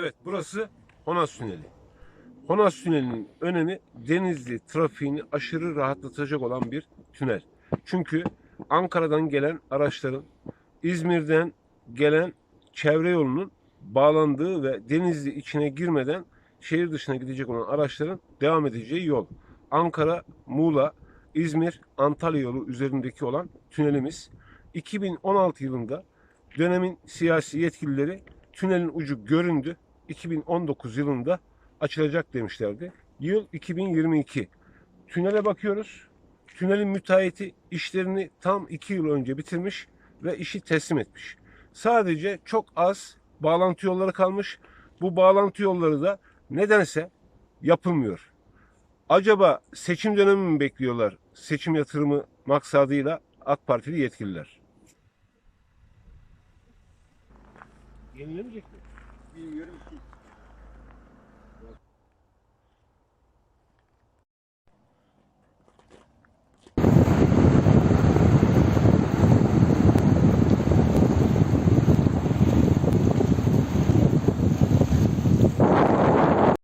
Evet burası Honas Tüneli. Honas Tüneli'nin önemi Denizli trafiğini aşırı rahatlatacak olan bir tünel. Çünkü Ankara'dan gelen araçların İzmir'den gelen çevre yolunun bağlandığı ve Denizli içine girmeden şehir dışına gidecek olan araçların devam edeceği yol. Ankara, Muğla, İzmir, Antalya yolu üzerindeki olan tünelimiz 2016 yılında dönemin siyasi yetkilileri tünelin ucu göründü. 2019 yılında açılacak demişlerdi. Yıl 2022. Tünele bakıyoruz. Tünelin müteahhiti işlerini tam 2 yıl önce bitirmiş ve işi teslim etmiş. Sadece çok az bağlantı yolları kalmış. Bu bağlantı yolları da nedense yapılmıyor. Acaba seçim dönemi mi bekliyorlar? Seçim yatırımı maksadıyla AK Partili yetkililer. Yenilemeyecek mi? Bilmiyorum ki.